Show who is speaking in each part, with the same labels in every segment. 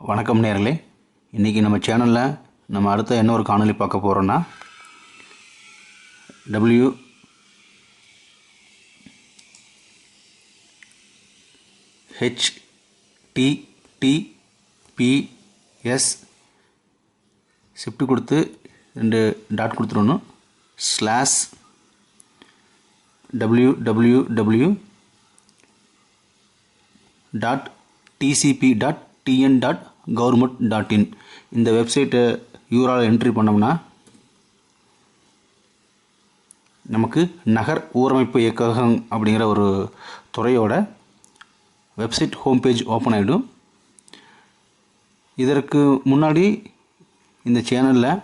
Speaker 1: வணக்கம் நேர்களே. இன்றைக்கி நம்ம சேனலில் நம்ம அடுத்த என்ன ஒரு காணொலி பார்க்க போகிறோன்னா W H T T P S shift கொடுத்து ரெண்டு டாட் கொடுத்துடணும். Slash W W W dot TCP dot TN dot government dot in இந்த வெப்சைட்டை யூஆர்எல் என்ட்ரி பண்ணோம்னா நமக்கு நகர் ஊரமைப்பு இயக்ககம் அப்படிங்கிற ஒரு துறையோட வெப்சைட் ஹோம் பேஜ் ஓப்பன் ஆகிடும் இதற்கு முன்னாடி இந்த சேனலில்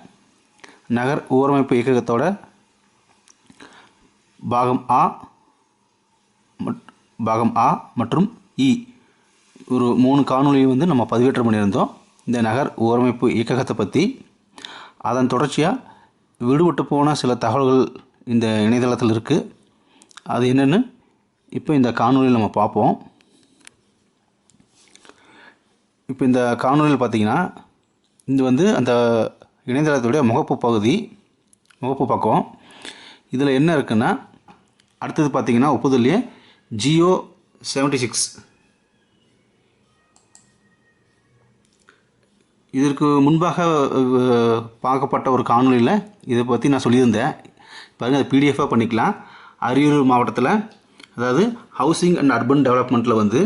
Speaker 1: நகர் ஊரமைப்பு இயக்ககத்தோட பாகம் ஆ பாகம் ஆ மற்றும் இ ஒரு மூணு காணொலியும் வந்து நம்ம பதிவேற்றம் பண்ணியிருந்தோம். இந்த நகர் ஓரமைப்பு இயக்ககத்தை பற்றி அதன் தொடர்ச்சியாக விடுபட்டு போன சில தகவல்கள் இந்த இணையதளத்தில் இருக்குது அது என்னென்னு இப்போ இந்த காணொலியில் நம்ம பார்ப்போம். இப்போ இந்த காணொலியில் பார்த்தீங்கன்னா இது வந்து அந்த இணையதளத்துடைய முகப்பு பகுதி முகப்பு பக்கம். இதில் என்ன இருக்குன்னா அடுத்தது பார்த்திங்கன்னா ஒப்புதல்லையே ஜியோ செவன்ட்டி சிக்ஸ். இதற்கு முன்பாக பார்க்கப்பட்ட ஒரு காணொளியில் இதை பற்றி நான் சொல்லியிருந்தேன். பாருங்கள் அது பிடிஎஃபாக பண்ணிக்கலாம். அரியலூர் மாவட்டத்தில் அதாவது ஹவுசிங் அண்ட் அர்பன் டெவலப்மெண்ட்டில் வந்து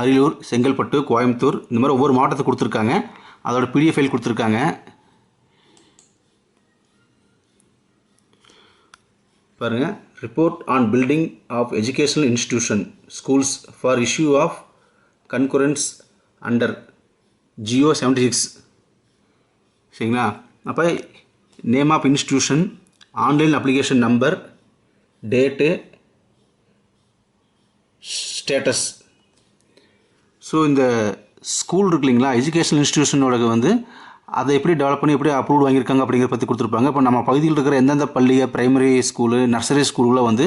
Speaker 1: அரியலூர் செங்கல்பட்டு கோயம்புத்தூர் இந்த மாதிரி ஒவ்வொரு மாவட்டத்தை கொடுத்துருக்காங்க. அதோட பிடிஎஃப் ஃபைல் கொடுத்துருக்காங்க. பாருங்கள் report on building of educational institution schools for issue of concurrence under GO seventy six சரிங்களா? அப்போ name of institution online application number date status so இந்த ஸ்கூல் இருக்கு இல்லைங்களா? எஜுகேஷனல் இன்ஸ்டியூஷனோட வந்து அதை எப்படி டெவலப் பண்ணி எப்படி அப்ரூவ் வாங்கியிருக்காங்க அப்படிங்கிற பற்றி கொடுத்துருப்பாங்க. இப்போ நம்ம பகுதியில் இருக்கிற எந்தெந்த பள்ளியை பிரைமரி ஸ்கூலு நர்சரி ஸ்கூலில் வந்து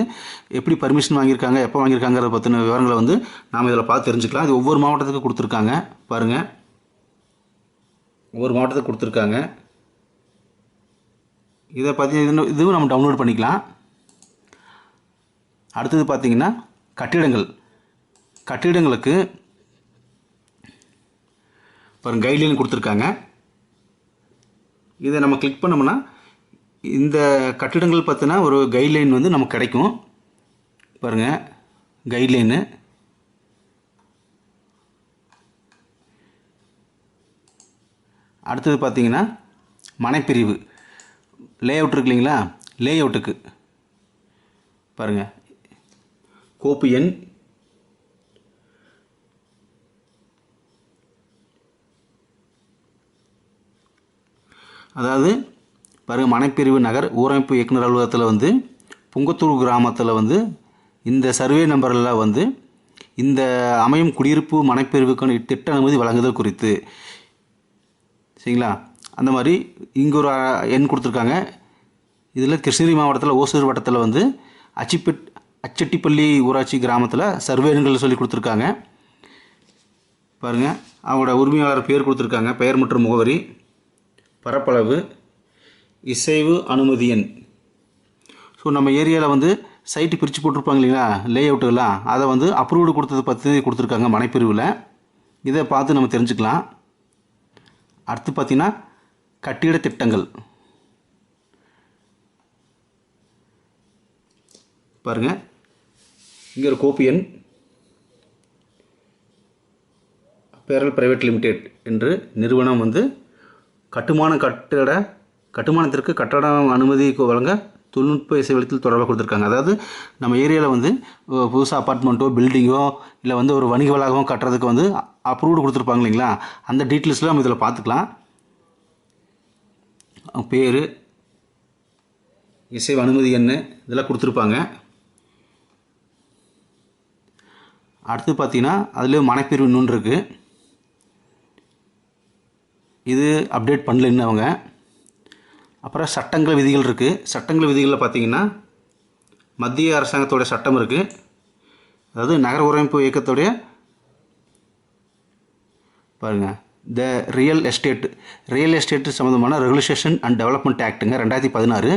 Speaker 1: எப்படி பர்மிஷன் வாங்கியிருக்காங்க எப்போ வாங்கியிருக்காங்கிறத பற்றின விவரங்களை வந்து நாம் இதில் பார்த்து தெரிஞ்சுக்கலாம். இது ஒவ்வொரு மாவட்டத்துக்கு கொடுத்துருக்காங்க. பாருங்கள் ஒவ்வொரு மாவட்டத்துக்கு கொடுத்துருக்காங்க. இதை பற்றி இதுவும் நம்ம டவுன்லோட் பண்ணிக்கலாம். அடுத்தது பார்த்தீங்கன்னா கட்டிடங்கள். கட்டிடங்களுக்கு பாருங்க கைட்லைன் கொடுத்துருக்காங்க. இதை நம்ம கிளிக் பண்ணோம்னா இந்த கட்டிடங்கள் பார்த்தினா ஒரு கைட்லைன் வந்து நமக்கு கிடைக்கும். பாருங்கள் கைட்லைனு அடுத்தது பார்த்திங்கன்னா மனைப்பிரிவு. லே அவுட் இருக்கு இல்லைங்களா? லே அவுட்டுக்கு பாருங்கள் கோப்பு எண் அதாவது பாருங்கள் மனைப்பிரிவு நகர் ஊரமைப்பு இயக்குனர் அலுவலகத்தில் வந்து புங்கத்தூர் கிராமத்தில் வந்து இந்த சர்வே நம்பரில் வந்து இந்த அமையும் குடியிருப்பு மனைப்பிரிவுக்கான திட்ட அனுமதி வழங்குதல் குறித்து. சரிங்களா? அந்த மாதிரி இங்கே ஒரு எண் கொடுத்துருக்காங்க. இதில் கிருஷ்ணகிரி மாவட்டத்தில் ஓசூர் வட்டத்தில் வந்து அச்சிப்பெட் அச்சட்டிப்பள்ளி ஊராட்சி கிராமத்தில் சர்வே எண்கள் சொல்லி கொடுத்துருக்காங்க. பாருங்கள் அவங்களோட உரிமையாளர் பேர் கொடுத்துருக்காங்க பெயர் மற்றும் முகவரி. பரப்பளவு இசைவு அனுமதி எண் ஸோ நம்ம ஏரியாவில் வந்து சைட்டு பிரித்து போட்டிருப்பாங்க இல்லைங்களா? லே அவுட்டுலாம் அதை வந்து அப்ரூவ்டு கொடுத்ததை பற்றி கொடுத்துருக்காங்க மனைப்பிரிவில். இதை பார்த்து நம்ம தெரிஞ்சுக்கலாம். அடுத்து பார்த்திங்கன்னா கட்டிட திட்டங்கள். பாருங்கள் இங்கே ஒரு கோப்பி எண். பேரல் பிரைவேட் லிமிடெட் என்று நிறுவனம் வந்து கட்டுமான கட்டட கட்டுமானத்திற்கு கட்டடம் அனுமதி வழங்க தொழில்நுட்ப இசைவளத்தில் தொடர்பாக கொடுத்துருக்காங்க. அதாவது நம்ம ஏரியாவில் வந்து புதுசாக அப்பார்ட்மெண்ட்டோ பில்டிங்கோ இல்லை வந்து ஒரு வணிக வளாகமோ கட்டுறதுக்கு வந்து அப்ரூவ்டு கொடுத்துருப்பாங்க இல்லைங்களா? அந்த டீட்டெயில்ஸ்லாம் நம்ம இதில் பார்த்துக்கலாம். பேர் இசைவு அனுமதி என்ன இதெல்லாம் கொடுத்துருப்பாங்க. அடுத்து பார்த்தீங்கன்னா அதில் மனைப்பிரிவு இன்னொன்று இருக்குது இது அப்டேட் பண்ணல இன்னும் அவங்க. அப்புறம் சட்டங்கள் விதிகள் இருக்குது சட்டங்கள் விதிகளில் பார்த்தீங்கன்னா மத்திய அரசாங்கத்தோடைய சட்டம் இருக்குது அதாவது நகர உரமைப்பு இயக்கத்துடைய பாருங்கள் the real estate real estate சம்மந்தமான ரெகுலேஷேஷன் அண்ட் டெவலப்மெண்ட் ஆக்ட்டுங்க ரெண்டாயிரத்தி பதினாறு.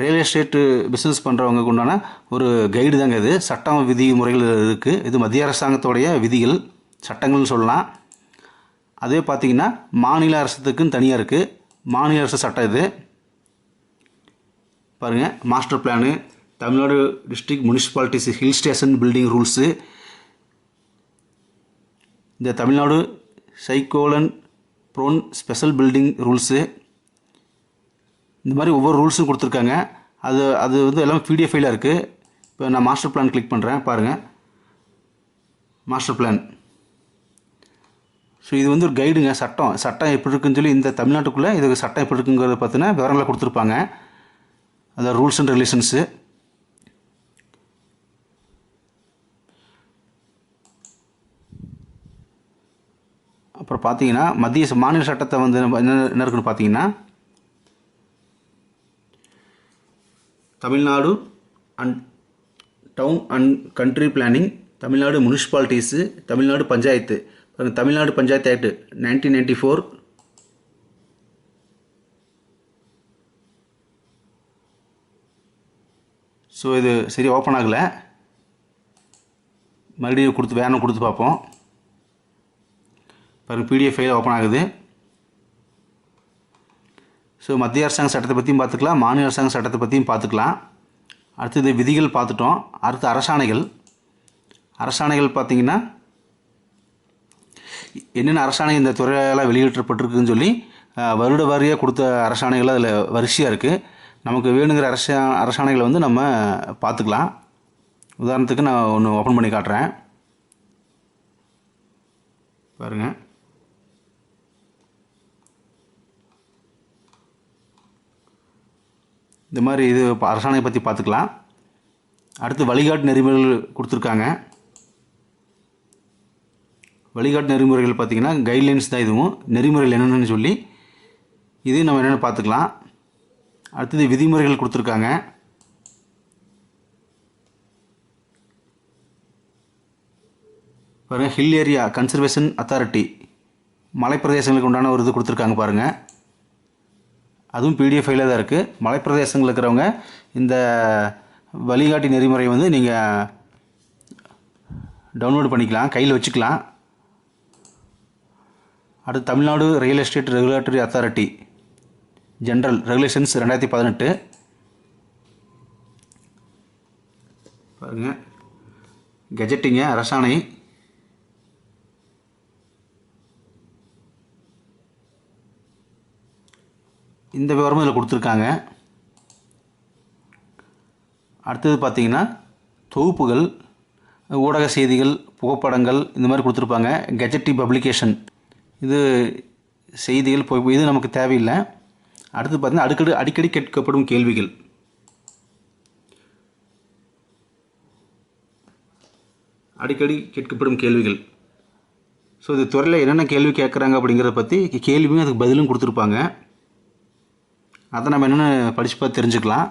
Speaker 1: ரியல் எஸ்டேட்டு பிஸ்னஸ் பண்ணுறவங்களுக்கு உண்டான ஒரு கைடு தாங்க இது. சட்டம் விதி முறைகள் இருக்குது இது மத்திய அரசாங்கத்தோடைய விதிகள் சட்டங்கள்னு சொல்லலாம். அதே பார்த்திங்கன்னா மாநில அரசுக்குன்னு தனியாக இருக்குது மாநில அரசு சட்டம் இது. பாருங்கள் master plan Tamil Nadu district municipalities hill station building rules இந்த Tamil Nadu cyclone prone special building rules இந்த மாதிரி ஒவ்வொரு ரூல்ஸும் கொடுத்துருக்காங்க. அது அது வந்து எல்லாமே பிடிஎஃப் ஃபைலாக இருக்குது இப்போ நான் மாஸ்டர் பிளான் கிளிக் பண்ணுறேன் பாருங்கள் மாஸ்டர் பிளான் ஸோ இது வந்து ஒரு கைடுங்க சட்டம். சட்டம் எப்படி இருக்குன்னு சொல்லி இந்த தமிழ்நாட்டுக்குள்ளே இதுக்கு சட்டம் எப்படி இருக்குங்கிறத பார்த்தீங்கன்னா விவரங்களை கொடுத்துருப்பாங்க. அந்த ரூல்ஸ் அண்ட் ரிலேஷன்ஸு அப்புறம் பார்த்தீங்கன்னா மத்திய மாநில சட்டத்தை வந்து என்ன என்ன இருக்குன்னு பார்த்தீங்கன்னா Tamil Nadu and town and country planning Tamil Nadu municipalities Tamil Nadu panchayat. Tamil Nadu panchayat act nineteen ninety four so இது சரி ஓப்பன் ஆகலை. மறுபடியும் கொடுத்து வேணும் கொடுத்து பார்ப்போம். பாருங்க பிடிஎஃப் ஃபைல் ஓப்பன் ஆகுது. ஸோ மத்திய அரசாங்க சட்டத்தை பற்றியும் பார்த்துக்கலாம் மாநில அரசாங்க சட்டத்தை பற்றியும் பார்த்துக்கலாம். அடுத்தது விதிகள் பார்த்துட்டோம். அடுத்து அரசாணைகள். அரசாணைகள் பார்த்திங்கன்னா என்னென்ன அரசாணை இந்த துறையெல்லாம் வெளியிட்டப்பட்டிருக்குன்னு சொல்லி வருட வாரியாக கொடுத்த அரசாணைகள் அதில் வரிசையாக இருக்குது நமக்கு வேணுங்கிற அரசா அரசாணைகளை வந்து நம்ம பார்த்துக்கலாம். உதாரணத்துக்கு நான் ஒன்று ஓப்பன் பண்ணி காட்டுறேன். பாருங்கள் இந்த மாதிரி இது அரசாணையை பற்றி பார்த்துக்கலாம். அடுத்து வழிகாட்டு நெறிமுறைகள் கொடுத்துருக்காங்க. வழிகாட்டு நெறிமுறைகள் பார்த்திங்கன்னா கைட்லைன்ஸ் தான் இதுவும். நெறிமுறைகள் என்னென்னு சொல்லி இதையும் நம்ம என்னென்னு பார்த்துக்கலாம். அடுத்தது விதிமுறைகள் கொடுத்துருக்காங்க. பாருங்கள் ஹில் ஏரியா கன்சர்வேஷன் அத்தாரிட்டி மலைப்பிரதேசங்களுக்கு உண்டான ஒரு இது கொடுத்துருக்காங்க பாருங்கள் அதுவும் பிடிஎஃப் ஃபைலில் தான் இருக்குது மலைப்பிரதேசங்கள் இருக்கிறவங்க இந்த வழிகாட்டி நெறிமுறை வந்து நீங்கள் டவுன்லோட் பண்ணிக்கலாம் கையில் வச்சுக்கலாம். அடுத்து Tamil Nadu real estate regulatory authority general regulations ரெண்டாயிரத்தி பதினெட்டு. பாருங்கள் கெஜெட்டிங்க அரசாணை. இந்த விவரமும் இதில் கொடுத்துருக்காங்க. அடுத்தது பார்த்தீங்கன்னா தொகுப்புகள் ஊடக செய்திகள் புகைப்படங்கள் இந்த மாதிரி கொடுத்துருப்பாங்க. கெஜெட்டி பப்ளிகேஷன் இது செய்திகள் போய் இது நமக்கு தேவையில்லை. அடுத்து பார்த்தீங்கன்னா அடிக்கடி அடிக்கடி கேட்கப்படும் கேள்விகள். அடிக்கடி கேட்கப்படும் கேள்விகள். ஸோ இது துறையில் என்னென்ன கேள்வி கேட்குறாங்க அப்படிங்கிறத பற்றி கேள்வியும் அதுக்கு பதிலும் கொடுத்துருப்பாங்க. அதை நம்ம என்னென்னு படித்து பார்த்து தெரிஞ்சுக்கலாம்.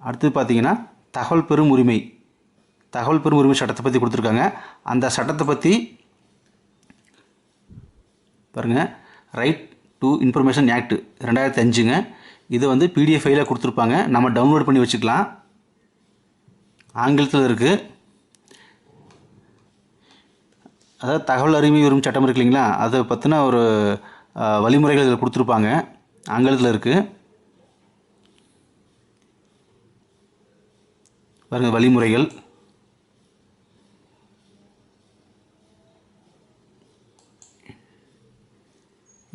Speaker 1: அடுத்து பார்த்திங்கன்னா தகவல் பெறும் உரிமை. தகவல் பெறும் உரிமை சட்டத்தை பற்றி கொடுத்துருக்காங்க. அந்த சட்டத்தை பற்றி பாருங்கள் ரைட் டு இன்ஃபர்மேஷன் ஆக்ட் ரெண்டாயிரத்தி அஞ்சுங்க இது வந்து பிடிஎஃப் ஃபைலாக கொடுத்துருப்பாங்க. நம்ம டவுன்லோட் பண்ணி வச்சுக்கலாம். ஆங்கிலத்தில் இருக்குது அதாவது தகவல் அறிமை உரிமை சட்டம் இருக்கு இல்லைங்களா? அதை பற்றின ஒரு வழிமுறைகள் இதில் கொடுத்துருப்பாங்க. ஆங்கிலத்தில் இருக்குது பாருங்கள் வழிமுறைகள்.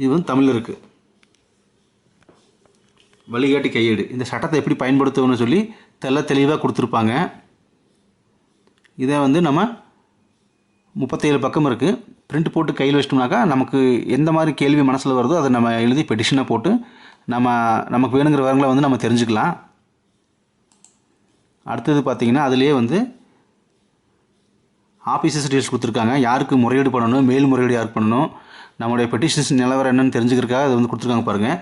Speaker 1: இது வந்து தமிழில் இருக்குது வழிகாட்டி கையேடு. இந்த சட்டத்தை எப்படி பயன்படுத்தணும்னு சொல்லி தெள்ள தெளிவாக கொடுத்துருப்பாங்க. இதை வந்து நம்ம முப்பத்தேழு பக்கம் இருக்குது பிரிண்ட் போட்டு கையில் வச்சிட்டோம்னாக்கா நமக்கு எந்த மாதிரி கேள்வி மனசில் வருதோ அதை நம்ம எழுதி பெட்டிஷனை போட்டு நம்ம நமக்கு வேணுங்கிற வரங்களை வந்து நம்ம தெரிஞ்சுக்கலாம். அடுத்தது பார்த்திங்கன்னா அதுலேயே வந்து ஆஃபீஸஸ் டீல்ஸ் கொடுத்துருக்காங்க. யாருக்கு முறையீடு பண்ணணும் மேல் முறையீடு யாருக்கு பண்ணணும் நம்மளுடைய பெட்டிஷன்ஸ் நிலவரம் என்னன்னு தெரிஞ்சுக்கிறதுக்காக அது வந்து கொடுத்துருக்காங்க பாருங்கள்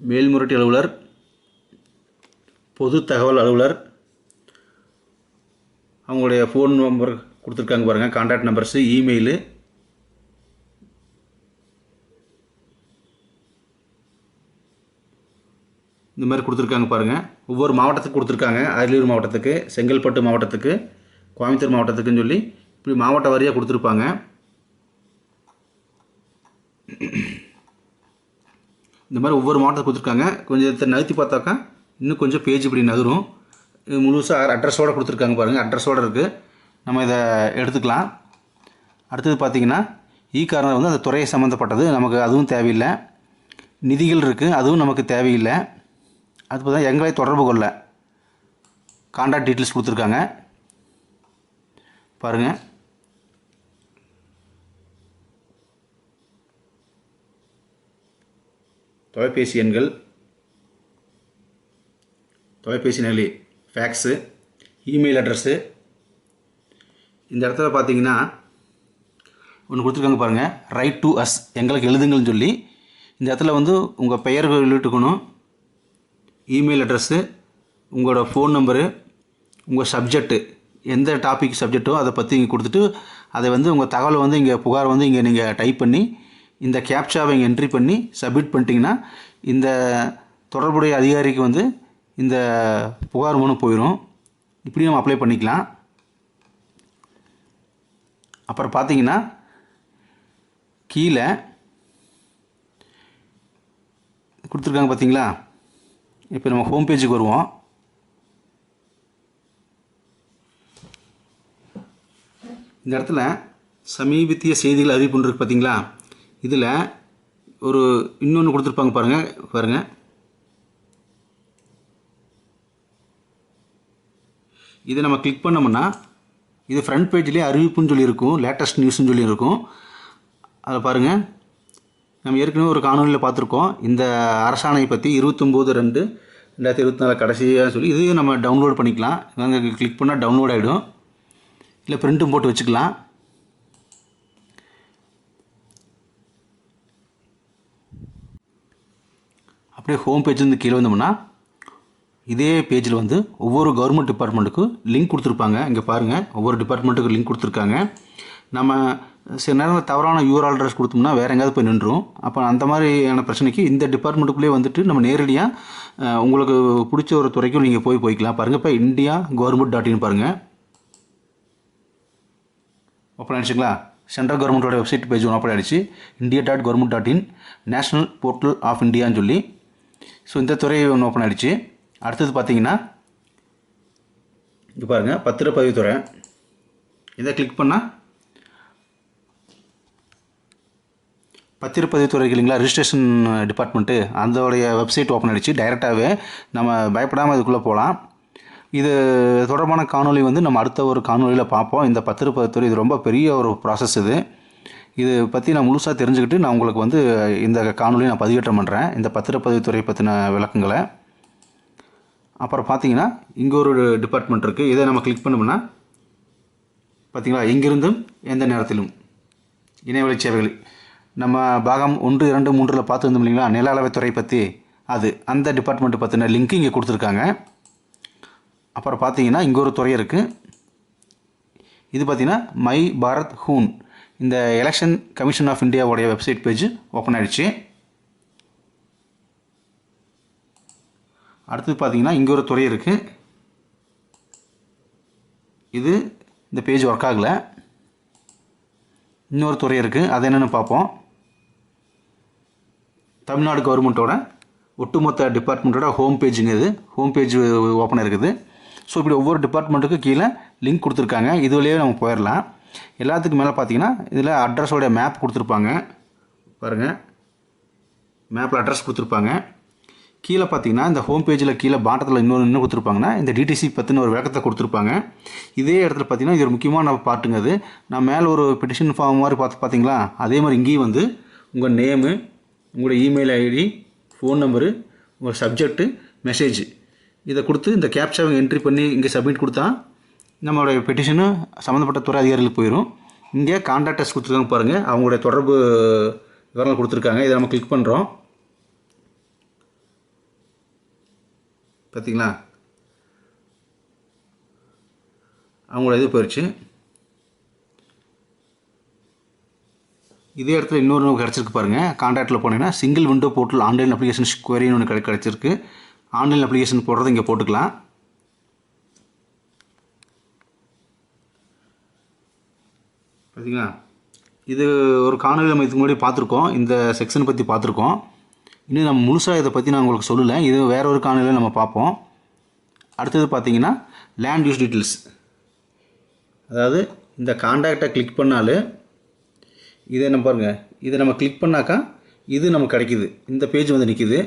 Speaker 1: மேல்முறையீட்டு அலுவலர் பொது தகவல் அலுவலர் அவங்களுடைய ஃபோன் நம்பர் கொடுத்துருக்காங்க பாருங்கள் கான்டாக்ட் நம்பர்ஸு இமெயிலு இந்த மாதிரி கொடுத்துருக்காங்க பாருங்கள் ஒவ்வொரு மாவட்டத்துக்கு கொடுத்துருக்காங்க. அரியலூர் மாவட்டத்துக்கு செங்கல்பட்டு மாவட்டத்துக்கு கோயம்புத்தூர் மாவட்டத்துக்குன்னு சொல்லி இப்படி மாவட்ட வாரியாக கொடுத்துருப்பாங்க. இந்த மாதிரி ஒவ்வொரு மாவட்டத்துக்கு கொடுத்துருக்காங்க. கொஞ்சம் இதை நகர்த்தி பார்த்தாக்கா இன்னும் கொஞ்சம் பேஜ் இப்படி நகரும். முழுசாக அட்ரஸோடு கொடுத்துருக்காங்க பாருங்கள் அட்ரஸோடு இருக்குது நம்ம இதை எடுத்துக்கலாம். அடுத்தது பார்த்தீங்கன்னா இ கார்னர் வந்து அந்த துறையை சம்மந்தப்பட்டது. நமக்கு அதுவும் தேவையில்லை. நிதிகள் இருக்குது அதுவும் நமக்கு தேவையில்லை. அது பார்த்தா எங்களை தொடர்பு கொள்ள. காண்டாக்ட் டீட்டெயில்ஸ் கொடுத்துருக்காங்க. பாருங்கள் தொலைபேசி எண்கள். தொலைபேசி நிலை ஃபேக்ஸு இமெயில் அட்ரஸ்ஸு இந்த இடத்துல பார்த்தீங்கன்னா ஒன்று கொடுத்துருக்காங்க பாருங்கள் ரைட் டு அஸ் எங்களுக்கு எழுதுங்கள்னு சொல்லி. இந்த இடத்துல வந்து உங்கள் பெயர்கள் எழுதிட்டுக்கணும் இமெயில் அட்ரஸ்ஸு உங்களோட ஃபோன் நம்பரு உங்கள் சப்ஜெக்ட்டு எந்த டாபிக் சப்ஜெக்ட்டோ அதை பற்றி இங்கே கொடுத்துட்டு அதை வந்து உங்கள் தகவலை வந்து இங்கே புகார் வந்து இங்கே நீங்கள் டைப் பண்ணி இந்த கேப்சாவை இங்கே என்ட்ரி பண்ணி சப்மிட் பண்ணிட்டீங்கன்னா இந்த தொடர்புடைய அதிகாரிக்கு வந்து இந்த புகார் மனு போயிடும் இப்படி நம்ம அப்ளை பண்ணிக்கலாம். அப்புறம் பார்த்தீங்கன்னா கீழே கொடுத்துருக்காங்க பார்த்தீங்களா இப்போ நம்ம ஹோம் பேஜுக்கு வருவோம். இந்த இடத்துல சமீபத்திய செய்திகள் அறிவிப்புன்னு பார்த்தீங்களா இதில் ஒரு இன்னொன்று கொடுத்துருப்பாங்க பாருங்கள் பாருங்கள் இதை நம்ம கிளிக் பண்ணோம்னா இது ஃப்ரண்ட் பேஜ்லேயே அறிவிப்புன்னு சொல்லியிருக்கும் லேட்டஸ்ட் நியூஸ்ன்னு சொல்லி இருக்கும் அதை பாருங்கள் நம்ம ஏற்கனவே ஒரு காணொலியில் பார்த்துருக்கோம். இந்த அரசாணையை பற்றி இருபத்தொம்போது ரெண்டு ரெண்டாயிரத்தி இருபத்தி நாலு கடைசியாக சொல்லி இதையும் நம்ம டவுன்லோட் பண்ணிக்கலாம். அங்கே கிளிக் பண்ணால் டவுன்லோட் ஆகிடும் இல்லை பிரிண்ட்டும் போட்டு வச்சுக்கலாம். அப்படியே ஹோம் பேஜ்லேருந்து கீழே வந்தோம்னா இதே பேஜில் வந்து ஒவ்வொரு கவர்மெண்ட் டிபார்ட்மெண்ட்டுக்கும் லிங்க் கொடுத்துருப்பாங்க. இங்கே பாருங்கள் ஒவ்வொரு டிபார்ட்மெண்ட்டுக்கு லிங்க் கொடுத்துருக்காங்க. நம்ம சில நேரம் தவறான யூஆர் அட்ரஸ் கொடுத்தோம்னா வேறு எங்கேயாவது போய் நின்றுரும். அப்போ அந்த மாதிரியான பிரச்சனைக்கு இந்த டிபார்ட்மெண்ட்டுக்குள்ளேயே வந்துட்டு நம்ம நேரடியாக உங்களுக்கு பிடிச்ச ஒரு துறைக்கும் நீங்கள் போய் போய்க்கலாம். பாருங்கள் இப்போ இந்தியா கவர்மெண்ட் டாட் இன் பாருங்கள் ஓப்பன் ஆகிடுச்சிங்களா சென்ட்ரல் கவர்மெண்ட்டோட வெப்சைட் பேஜ் ஒன்று ஓப்பன் ஆகிடுச்சு India dot government dot in national portal of இந்தியான்னு சொல்லி. ஸோ இந்த துறை ஒன்று ஓப்பன் ஆகிடுச்சு அடுத்தது பார்த்தீங்கன்னா இங்கே பாருங்கள் பத்திரப்பதிவுத்துறை இதை கிளிக் பண்ணால் பத்திரப்பதிவுத்துறை இல்லைங்களா ரிஜிஸ்ட்ரேஷன் டிபார்ட்மெண்ட்டு அதோடைய வெப்சைட் ஓப்பன் ஆகிடுச்சு டைரெக்டாகவே நம்ம பயப்படாமல் இதுக்குள்ளே போகலாம் இது தொடர்பான காணொலி வந்து நம்ம அடுத்த ஒரு காணொலியில் பார்ப்போம். இந்த பத்திரப்பதிவுத்துறை இது ரொம்ப பெரிய ஒரு ப்ராசஸ் இது. இது பற்றி நான் முழுசாக தெரிஞ்சுக்கிட்டு நான் உங்களுக்கு வந்து இந்த காணொலியை நான் பதிவேற்றம் பண்ணுறேன் இந்த பத்திரப்பதிவுத்துறை பற்றின விளக்கங்களை. அப்புறம் பார்த்தீங்கன்னா இங்கே ஒரு டிபார்ட்மெண்ட் இருக்குது இதை நம்ம கிளிக் பண்ணோம்னா பார்த்தீங்களா எங்கிருந்தும் எந்த நேரத்திலும் இணையவழி சேவைகள். நம்ம பாகம் ஒன்று இரண்டு மூன்றில் பார்த்துருந்தோம் இல்லைங்களா? நில அளவைத்துறை பற்றி அது அந்த டிபார்ட்மெண்ட்டு பற்றின லிங்க் இங்கே கொடுத்துருக்காங்க. அப்புறம் பார்த்தீங்கன்னா இங்கே ஒரு துறை இருக்குது இது பார்த்திங்கன்னா மை பாரத் ஹூன். இந்த எலெக்ஷன் கமிஷன் ஆஃப் இந்தியாவுடைய வெப்சைட் பேஜ் ஓப்பன் ஆகிடுச்சு அடுத்தது பார்த்தீங்கன்னா இங்கே ஒரு துறை இருக்குது இது இந்த பேஜ் ஒர்க் ஆகலை. இன்னொரு துறை இருக்குது அது என்னென்னு பார்ப்போம். தமிழ்நாடு கவர்மெண்ட்டோட ஒட்டுமொத்த டிபார்ட்மெண்ட்டோட ஹோம் பேஜுங்க இது. ஹோம் பேஜ் ஓப்பன் இருக்குது ஸோ இப்படி ஒவ்வொரு டிபார்ட்மெண்ட்டுக்கு கீழே லிங்க் கொடுத்துருக்காங்க. இது வழியே நம்ம போயிடலாம் எல்லாத்துக்கும் மேலே பார்த்தீங்கன்னா இதில் அட்ரஸோடைய மேப் கொடுத்துருப்பாங்க. பாருங்கள் மேப்பில் அட்ரஸ் கொடுத்துருப்பாங்க. கீழே பார்த்தீங்கன்னா இந்த ஹோம் பேஜில் கீழே பாட்டத்தில் இன்னொன்று என்ன கொடுத்துருப்பாங்கன்னா இந்த டிடிசி பற்றின ஒரு விளக்கத்தை கொடுத்துருப்பாங்க. இதே இடத்துல பார்த்தீங்கன்னா இது ஒரு முக்கியமான பாட்டுங்க அது நான் மேலே ஒரு பெட்டிஷன் ஃபார்ம் மாதிரி பார்த்து பார்த்தீங்களா அதே மாதிரி இங்கேயும் வந்து உங்கள் நேமு உங்களுடைய இமெயில் ஐடி ஃபோன் நம்பரு உங்கள் சப்ஜெக்ட்டு மெசேஜ் இதை கொடுத்து இந்த கேப்சா என்ட்ரி பண்ணி இங்கே சப்மிட் கொடுத்தா நம்மளுடைய பெட்டிஷனு சம்மந்தப்பட்ட துறை அதிகாரிகளுக்கு போயிடும் இங்கே கான்டாக்டர்ஸ் கொடுத்துருக்காங்க பாருங்கள் அவங்களுடைய தொடர்பு விவரங்கள் கொடுத்துருக்காங்க. இதை நம்ம கிளிக் பண்ணுறோம் பார்த்திங்களா அவங்களோட இது போயிடுச்சு இதே இடத்துல இன்னொரு நமக்கு கிடச்சிருக்கு பாருங்கள் கான்டாக்டில் போனீங்கன்னா single window portal online application ஸ்கொயரின்னு ஒன்று கிடை கிடச்சிருக்கு. ஆன்லைன் அப்ளிகேஷன் போடுறது இங்கே போட்டுக்கலாம். பார்த்தீங்களா இது ஒரு காணொலி நம்ம இதுக்கு முன்னாடி பார்த்துருக்கோம். இந்த செக்ஷன் பற்றி பார்த்துருக்கோம். இன்னும் நம்ம முழுசாக இதை பற்றி நான் உங்களுக்கு சொல்லலை. இது வேற ஒரு காணொலியில் நம்ம பார்ப்போம். அடுத்தது பார்த்தீங்கன்னா லேண்ட் யூஸ் டீட்டெயில்ஸ் அதாவது இந்த காண்டாக்டை கிளிக் பண்ணாலே இதை நம்ம பாருங்கள் இதை நம்ம கிளிக் பண்ணாக்கா இது நமக்கு கிடைக்கிது. இந்த பேஜ் வந்து நிற்கிது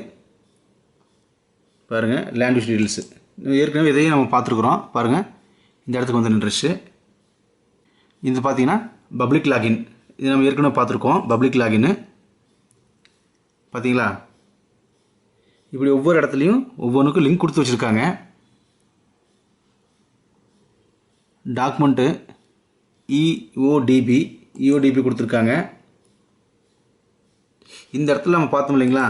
Speaker 1: பாருங்கள் லேண்ட் டீட்டெயில்ஸு ஏற்கனவே இதையும் நம்ம பார்த்துருக்குறோம். பாருங்கள் இந்த இடத்துக்கு வந்து நின்றுச்சு. இது பார்த்திங்கன்னா பப்ளிக் லாகின் இது நம்ம ஏற்கனவே பார்த்துருக்கோம் பப்ளிக் லாகின்னு பார்த்தீங்களா? இப்படி ஒவ்வொரு இடத்துலையும் ஒவ்வொன்றுக்கும் லிங்க் கொடுத்து வச்சுருக்காங்க. டாக்குமெண்ட்டு இஓடிபி இஓடிபி கொடுத்துருக்காங்க. இந்த இடத்துல நம்ம பார்த்தோம் இல்லைங்களா?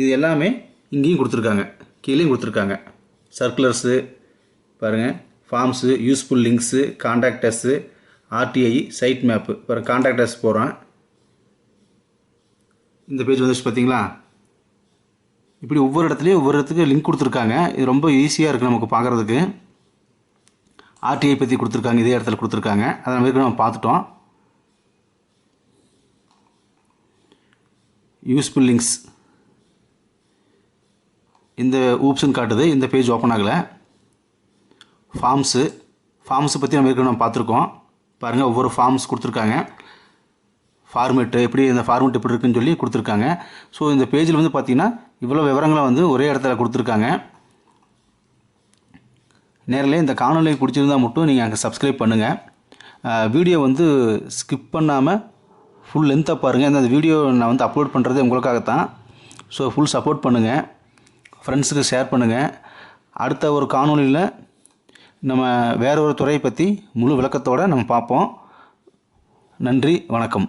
Speaker 1: இது எல்லாமே இங்கேயும் கொடுத்துருக்காங்க. கீழேயும் கொடுத்துருக்காங்க. சர்க்குலர்ஸு பாருங்கள் forms useful links contractors RTI site map பாருங்கள் காண்டாக்டர்ஸ் போகிறோம் இந்த பேஜ் வந்துச்சு பார்த்தீங்களா? இப்படி ஒவ்வொரு இடத்துலையும் ஒவ்வொரு இடத்துக்கு லிங்க் கொடுத்துருக்காங்க. இது ரொம்ப ஈஸியாக இருக்குது நமக்கு பார்க்குறதுக்கு. ஆர்டிஐ பற்றி கொடுத்துருக்காங்க இதே இடத்துல கொடுத்துருக்காங்க. அதை நம்ம ஏற்கனவே பார்த்துட்டோம். யூஸ்ஃபுல் லிங்க்ஸ் இந்த ஊப்ஸ்ன்னு காட்டுது இந்த பேஜ் ஓப்பன் ஆகலை. ஃபார்ம்ஸு ஃபார்ம்ஸை பற்றி நம்ம ஏற்கனவே பார்த்துருக்கோம். பாருங்கள் ஒவ்வொரு ஃபார்ம்ஸ் கொடுத்துருக்காங்க. ஃபார்மேட்டு எப்படி இந்த ஃபார்மேட் எப்படி இருக்குன்னு சொல்லி கொடுத்துருக்காங்க. ஸோ இந்த பேஜில் வந்து பார்த்தீங்கன்னா இவ்வளோ விவரங்களை வந்து ஒரே இடத்துல கொடுத்துருக்காங்க. நேரில் இந்த காணொலி பிடிச்சிருந்தா மட்டும் நீங்கள் அங்கே சப்ஸ்கிரைப் பண்ணுங்கள் வீடியோ வந்து ஸ்கிப் பண்ணாமல் ஃபுல் லென்த்தாக பாருங்கள் அந்த வீடியோ நான் வந்து அப்லோட் பண்ணுறது உங்களுக்காகத்தான். ஸோ ஃபுல் சப்போர்ட் பண்ணுங்கள் ஃப்ரெண்ட்ஸுக்கு ஷேர் பண்ணுங்கள் அடுத்த ஒரு காணொலியில் நம்ம வேற ஒரு துறையை பற்றி முழு விளக்கத்தோடு நம்ம பார்ப்போம். நன்றி வணக்கம்.